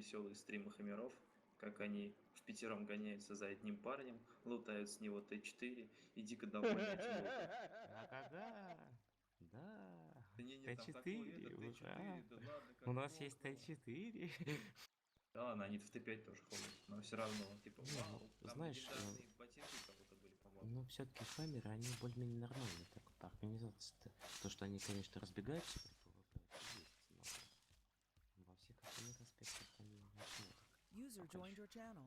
веселые стримы хамеров, как они в пятером гоняются за одним парнем, лутают с него Т4 и дико довольны этим. Да-да-да. Да. Да не, не, там такое, Т4, это ура. Т4, да ладно, как У нас есть Т4. Да ладно, они в Т5 тоже ходят, но все равно, типа, вау, ну, там знаешь, легендарные ботинки у кого-то были, по-моему. Но все-таки хаммеры, они более-менее нормальные так вот, организация-то. То, что они, конечно, разбегаются при PvP, это есть, но во всех остальных аспектах они не User joined your channel.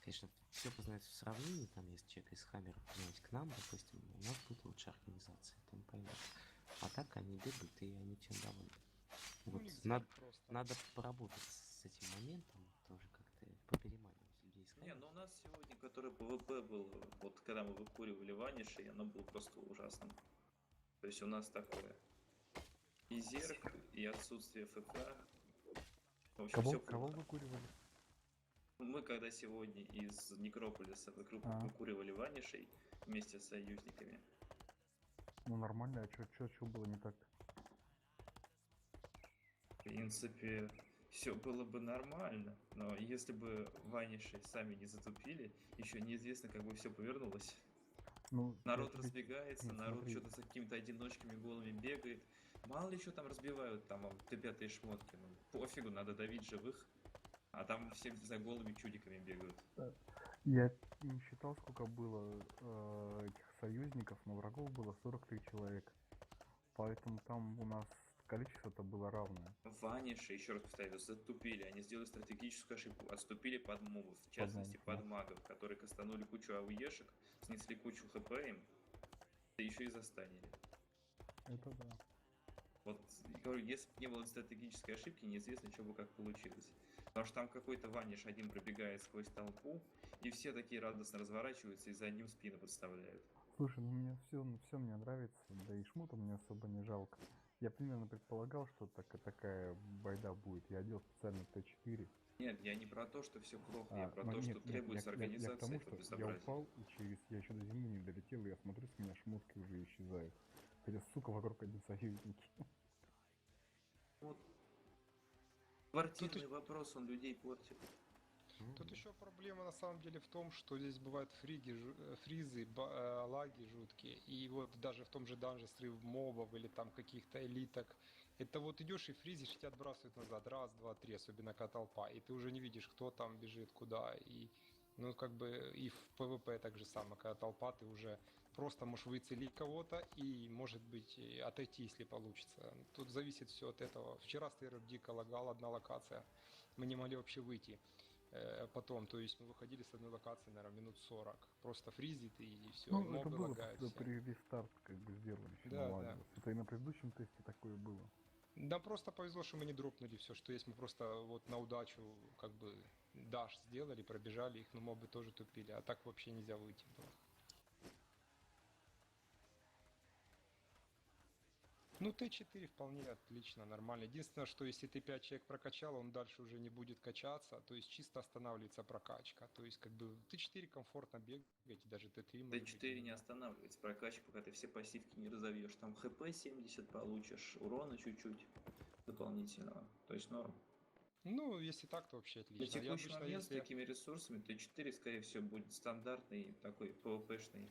Конечно, все познается в сравнении, там есть человек из Хаммера, понимаете, к нам, допустим, у нас будет лучше организация, он поймет. А так они бегают, и они чем довольны. Ну, Вот, у них надо, просто. надо поработать с этим моментом, тоже как-то попереманивать людей из Не, ну у нас сегодня, который ПВП был, вот когда мы выкуривали ваниши, оно было просто ужасным. То есть у нас такое. И зерк, и отсутствие ФК. В общем, Кого, все кого выкуривали? Мы когда сегодня из Некрополиса А. выкуривали ванишей вместе с союзниками, Ну нормально, а чё, чё, чё было не так? в принципе, все было бы нормально. Но если бы ваниши сами не затупили, еще неизвестно, как бы все повернулось. Ну, Народ я тебе- разбегается, Нет, народ что-то за какими-то одиночками голыми бегает. Мало ли что там разбивают, там а, Т5 шмотки. Ну, пофигу, надо давить живых. А там все за голыми чудиками бегают. Я не считал, сколько было э, этих союзников, но врагов было 43 человека. Поэтому там у нас количество-то было равное. Ваниши, еще раз повторяю, затупили. Они сделали стратегическую ошибку. Отступили под мобов, в частности под да. магов, которые кастанули кучу ауешек, снесли кучу хп им, да еще и застанили. Это да. Вот, я говорю, если бы не было стратегической ошибки, неизвестно, что бы как получилось. Потому что там какой-то ваниш один пробегает сквозь толпу, и все такие радостно разворачиваются и за ним спину подставляют. Слушай, ну мне все, все мне нравится, да и шмута мне особо не жалко. Я примерно предполагал, что так, такая байда будет. Я одел специально Т4. Нет, я не про то, что все плохо, я А, про но то, нет, что нет, требуется я- я- я к организация тому, что Я упал, и через я еще до земли не долетел, и я смотрю, с меня шмотки уже исчезают. Хотя, сука, вокруг один союзники. Вот. Квартирный вопрос, он людей портит. Тут еще проблема на самом деле в том, что здесь бывают фриги, э, фризы, ба- э, лаги жуткие. И вот даже в том же данже срыв мобов или там каких-то элиток. Это вот идешь и фризишь, и тебя отбрасывают назад. Раз, два, три, особенно когда толпа. И ты уже не видишь, кто там бежит, куда. И ну, как бы и в ПВП так же самое, когда толпа, ты уже просто можешь выцелить кого-то и, может быть, и отойти, если получится. Тут зависит все от этого. Вчера стейрер дико лагал, одна локация. Мы не могли вообще выйти э, потом. То есть мы выходили с одной локации, наверное, минут 40. Просто фризит и, все. Ну, мобы это было просто все. при рестарт, как бы сделали. Да, наладилось. Это и на предыдущем тесте такое было. Да просто повезло, что мы не дропнули все, что есть. Мы просто вот на удачу как бы даш сделали, пробежали их, но мобы тоже тупили. А так вообще нельзя выйти было. Ну, Т4 вполне отлично, нормально. Единственное, что если ты 5 человек прокачал, он дальше уже не будет качаться, то есть чисто останавливается прокачка. То есть как бы Т4 комфортно бегать, даже Т3 может быть Т4 не останавливается прокачка, пока ты все пассивки не разовьешь. Там хп 70 получишь, урона чуть-чуть дополнительного. То есть норм. Ну, если так, то вообще отлично. На Я текущий обычно, момент с если- такими ресурсами Т4, скорее всего, будет стандартный такой PvP-шный.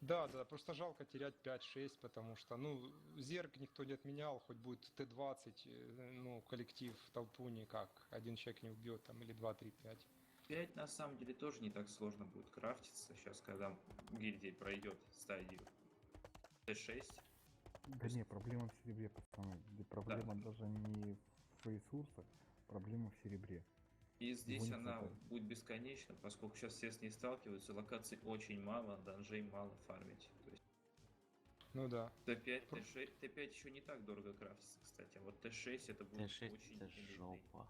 Да, да, просто жалко терять 5-6, потому что, ну, зерк никто не отменял, хоть будет Т-20, э, ну, коллектив, толпу никак, один человек не убьет, там, или 2-3-5. 5 на самом деле тоже не так сложно будет крафтиться сейчас, когда гильдия пройдет стадию Т6. Да не, проблема в серебре, пацаны. Да Проблема даже не в ресурсах, проблема в серебре. И здесь не она хватает. будет бесконечна, поскольку сейчас все с ней сталкиваются, локаций очень мало, данжей мало фармить. То есть Ну да. Т5, Т6, Т5 еще не так дорого крафтится, кстати. А вот Т6 это будет Т6 очень это жопа.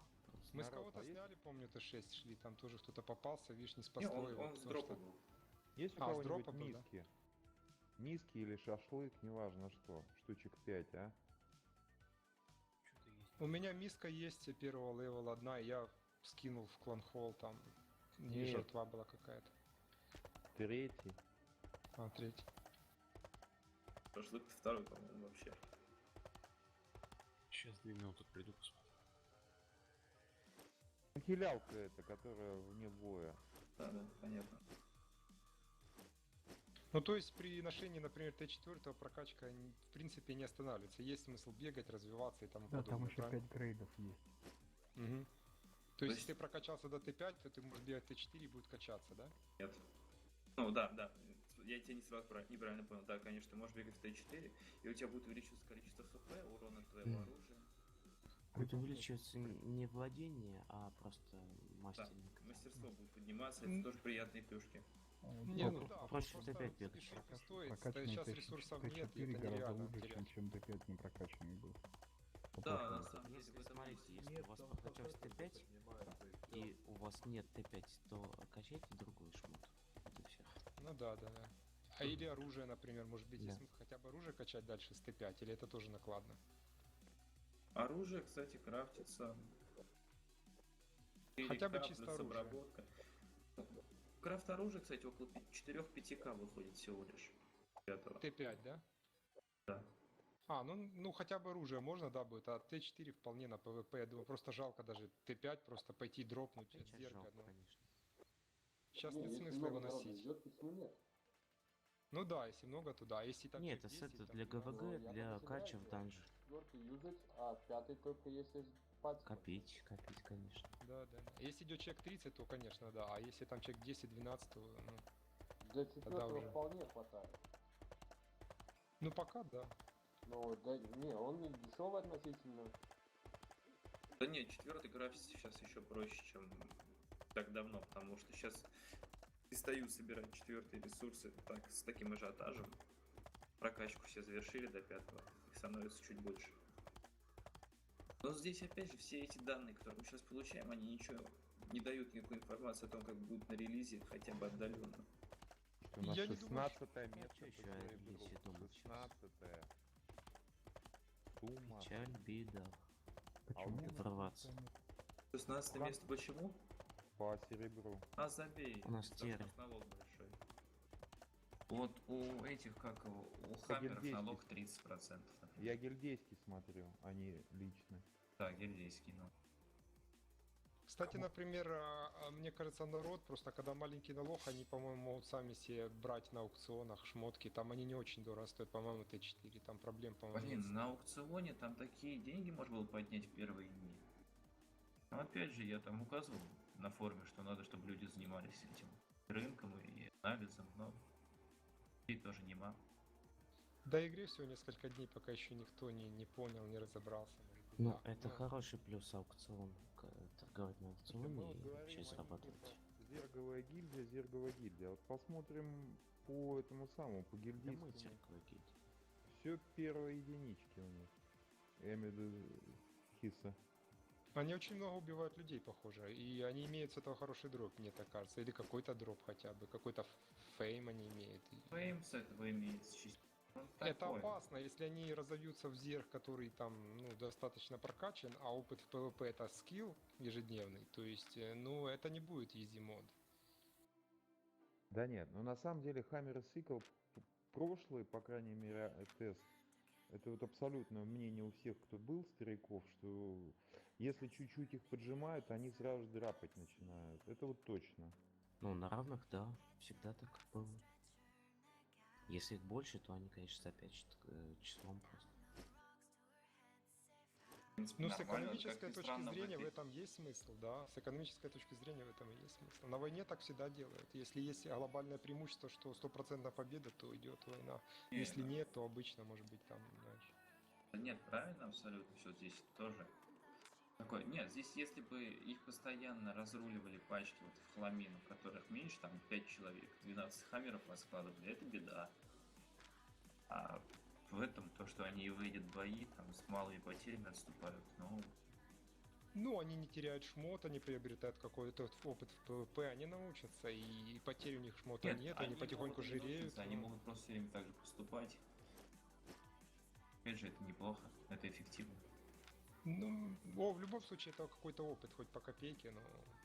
Мы с кого-то а сняли, помню, Т6 шли, там тоже кто-то попался, видишь, не он, его, он с дропа что- был. Есть у А, с кого-нибудь дропа был, да? миски? Миски или шашлык, неважно что. Штучек 5, а? У меня миска есть первого левела одна, и я скинул в клан холл, там, не Нет. жертва была какая-то. Третий. А, третий. Шашлык второй, по-моему, вообще. Сейчас две минуты приду посмотрю. хилялка эта, которая вне боя. Да, да, понятно. Ну, то есть при ношении, например, Т4 прокачка в принципе не останавливается. Есть смысл бегать, развиваться и тому Да, там подобное. еще правильно? 5 грейдов есть. Мгм. То То есть, если ты прокачался до Т5, то ты можешь бегать Т4 и будет качаться, да? Нет. Ну да, да. Я тебя не сразу прав- неправильно понял. Да, конечно, ты можешь бегать в Т4, и у тебя будет увеличиваться количество ХП, урона твоего Мгм. оружия. Будет увеличиваться не владение, а просто Да, мастеринг. мастерство будет подниматься, это тоже приятные плюшки. А, Не, ну, ну да, проще просто Т5 бегать. сейчас Т4 ресурсов нет, и Т4 это гораздо нереально лучше, чем Т5 не прокачанный был. Да, на самом деле, Если, смотрите, если у вас прокачался Т5, и у вас нет Т5, то качайте другой шмот. И все. Ну да, да, да. А или оружие, например, может быть, Да. смысл хотя бы оружие качать дальше с Т5, или это тоже накладно? Оружие, кстати, крафтится. Или Хотя бы чисто оружие. обработка. Крафт оружия, кстати, около 4-5к выходит всего лишь. Пятого. Т5, да? Да. А, ну, ну хотя бы оружие можно, да, будет, а Т4 вполне на ПВП. Я думаю, просто жалко даже Т5 просто пойти дропнуть от Сейчас зерка. жалко, ну. конечно. Сейчас Не, нет если смысла его носить. идет, нет? Ну да, если много, то да. А Если там Нет, человек это 10, это там, для ну, ГВГ, я для только кача в собираюсь, данже. Четвертый юзать, а пятый только если пальцы. Копить, копить, конечно. Да, да. да. Если идет человек 30, то, конечно, да. А если там человек 10-12, то, ну, Для четвертого уже. вполне хватает. ну пока да. Но да, не, он не дешевый относительно. Да нет, четвертый график сейчас еще проще, чем так давно, потому что сейчас перестают собирать четвертые ресурсы так, с таким ажиотажем. Прокачку все завершили до пятого, их становится чуть больше. Но здесь опять же все эти данные, которые мы сейчас получаем, они ничего не дают никакой информации о том, как будет на релизе, хотя бы отдаленно. Что у нас Я не думаю, 16 место чё по ещё о серебру. релизе думать сейчас? 16 Тума. Печаль, беда. Почему? вот ворваться. 16 Ладно. место почему? По серебру. А забей. У нас тиры. налог большой. Вот у этих, как у По хаммеров налог 30%. например. Я гильдейский смотрю, а не лично. Да, гильдейский, ну. Кстати, например, а, а, мне кажется, народ, просто когда маленький налог, они, по-моему, могут сами себе брать на аукционах шмотки. Там они не очень дорого стоят, по-моему, Т4. Там проблем, по-моему, Блин, нет. на аукционе там такие деньги можно было поднять в первые дни. Но опять же, я там указывал на форуме, что надо, чтобы люди занимались этим рынком и анализом, но и тоже нема. До игре всего несколько дней, пока еще никто не, не понял, не разобрался. Быть, Ну, да. это хороший плюс аукцион. Торговать на аукционе и вообще зарабатывать. Зерговая гильдия, зерговая гильдия. Вот посмотрим по этому самому, по Да гильдейскому. мы церковь гильдия. Все первые единички у них. Я имею в виду Хиса. Они очень много убивают людей, похоже. И они имеют с этого хороший дроп, мне так кажется. Или какой-то дроп хотя бы. Какой-то фейм они имеют. Фейм с этого имеется чисто. Ну, Это опасно, если они разовьются в зерх, который там ну, достаточно прокачан, а опыт в PvP это скилл ежедневный, то есть, э, ну, это не будет easy мод. Да нет, но на самом деле Hammer Сикл прошлый, по крайней мере, э, тест, это вот абсолютное мнение у всех, кто был стариков, что если чуть-чуть их поджимают, они сразу же драпать начинают. Это вот точно. Ну, на равных, да, всегда так было. Если их больше, то они, конечно, запячат э, числом просто. Ну, с экономической точки странно, зрения в этом есть смысл, да, с экономической точки зрения в этом и есть смысл. На войне так всегда делают. Если есть глобальное преимущество, что стопроцентная победа, то идет война. Не, Если ну, нет, то обычно может быть там, знаешь. Да Нет, правильно абсолютно все здесь тоже. Такое, нет, здесь если бы их постоянно разруливали пачки вот в хламину, в которых меньше, там 5 человек, 12 хаммеров раскладывали, это беда. А в этом то, что они выйдут бои, там с малыми потерями отступают, ну, Ну, они не теряют шмот, они приобретают какой-то опыт в PvP, они научатся, и потерь у них шмота нет, они, потихоньку могут не жиреют. научиться, Они ну. могут просто все время так же поступать. Опять же, это неплохо, это эффективно. Ну, о, в любом случае, это какой-то опыт, хоть по копейке, но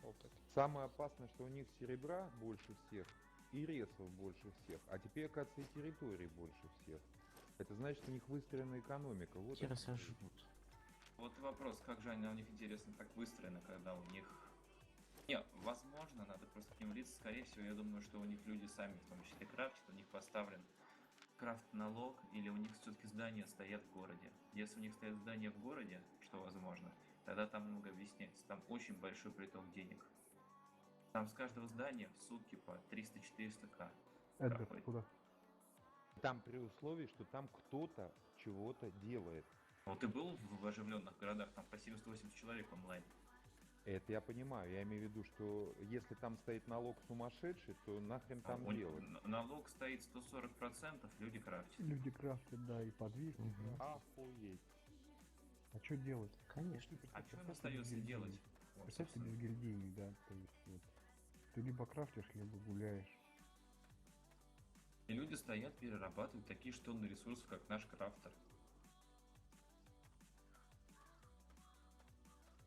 опыт. Самое опасное, что у них серебра больше всех и ресов больше всех, а теперь, оказывается, и территорий больше всех. Это значит, у них выстроена экономика. Вот это- сожрут. Вот вопрос, как же они у них интересно так выстроены, когда у них Не, возможно, надо просто к ним влиться. Скорее всего, я думаю, что у них люди сами, в том числе крафтят, у них поставлен крафт-налог, или у них все-таки здания стоят в городе. Если у них стоят здания в городе, что возможно, тогда там много объясняется. Там очень большой приток денег. Там с каждого здания в сутки по 300-400 к. Эдгар, Проходит. куда? Там при условии, что там кто-то чего-то делает. Вот ты был в оживленных городах, там по 70-80 человек онлайн. Это я понимаю. Я имею в виду, что если там стоит налог сумасшедший, то нахрен А там них делать? налог стоит 140%, люди крафтят. Люди крафтят, да, и подвижки. Мгм. Охуеть. А что делать? Конечно. А что остается делать? Вот, Представь ты собственно. безгильдейник, да, то есть вот. Ты либо крафтишь, либо гуляешь. И люди стоят, перерабатывают такие же тонны ресурсов, как наш крафтер.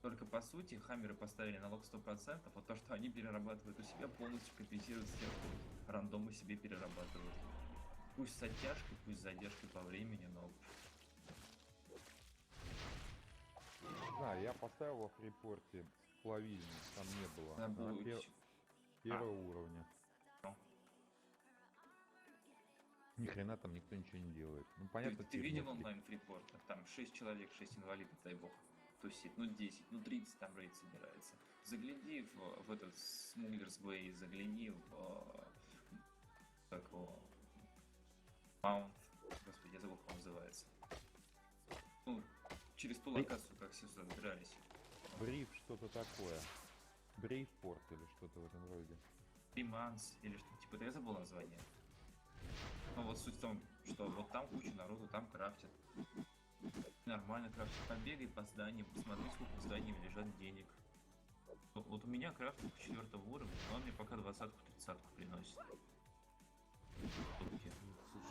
Только по сути хаммеры поставили налог 100%, вот то, что они перерабатывают у себя, полностью компенсирует с тем, что рандомы себе перерабатывают. Пусть с оттяжкой, пусть с задержкой по времени, но знаю, я поставил во фрипорте плавильню, там не было. Она пер- первого уровня. Ну. Ни хрена там никто ничего не делает. Ну Ты, понятно, ты видел перемотки. онлайн фрипорта? Там 6 человек, 6 инвалидов, дай бог, тусит. Ну 10, ну 30 там рейд собирается. Загляни в, в этот Смуглерс Бэй, загляни в... э, Как его... Маунт. Господи, я забыл, как он называется. Ну, через ту локацию, как все сюда забирались. Бриф что-то такое. Брейвпорт или что-то в этом роде. Приманс или что-то типа, да я забыл название. Ну вот суть в том, что вот там куча народу, там крафтят. Нормально крафтят. Побегай по зданиям, посмотри, сколько в здании лежат денег. Вот вот у меня крафтинг четвертого уровня, но он мне пока двадцатку тридцатку приносит. Штуки. Ну,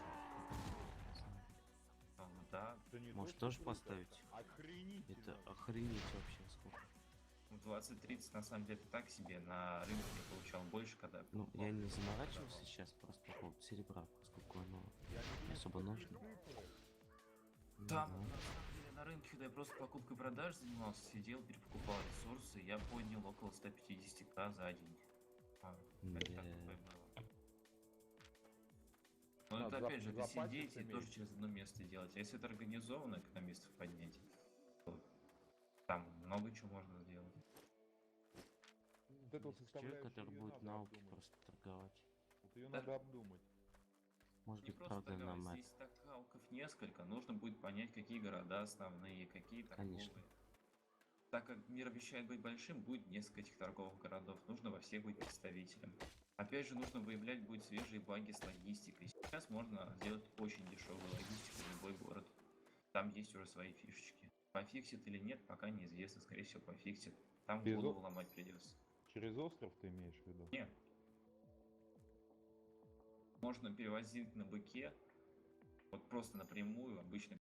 А, Да, не Может, то, тоже поставить? Охренительно. это охренеть вообще сколько. ну, 20-30 на самом деле так себе. На рынке я получал больше, когда... Ну, я не заморачивался сейчас просто по серебра, поскольку оно не особо нужно. Это. Там, Ну, на самом деле, на рынке, когда я просто покупкой продаж занимался, сидел, перепокупал ресурсы, я поднял около 150к за день. А, Да. это такое было. Но Надо это опять же, это сидеть и тоже через одно место делать. А если это организованно экономистов поднять, то там много чего можно сделать. Вот эту Человек, составляющую который будет науки просто торговать. Вот ее Да. надо обдумать. Может Не быть, просто правда, на торговать, мать. здесь стакалков несколько, нужно будет понять, какие города основные, какие торговые. Конечно. Так как мир обещает быть большим, будет несколько этих торговых городов, нужно во всех быть представителем. Опять же, нужно выявлять будет свежие баги с логистикой. Сейчас можно сделать очень дешевую логистику в любой город. Там есть уже свои фишечки. Пофиксит или нет, пока неизвестно. Скорее всего, пофиксит. Там Без голову о- ломать придется. Через остров ты имеешь в виду? Нет. Можно перевозить на быке, вот просто напрямую, обычно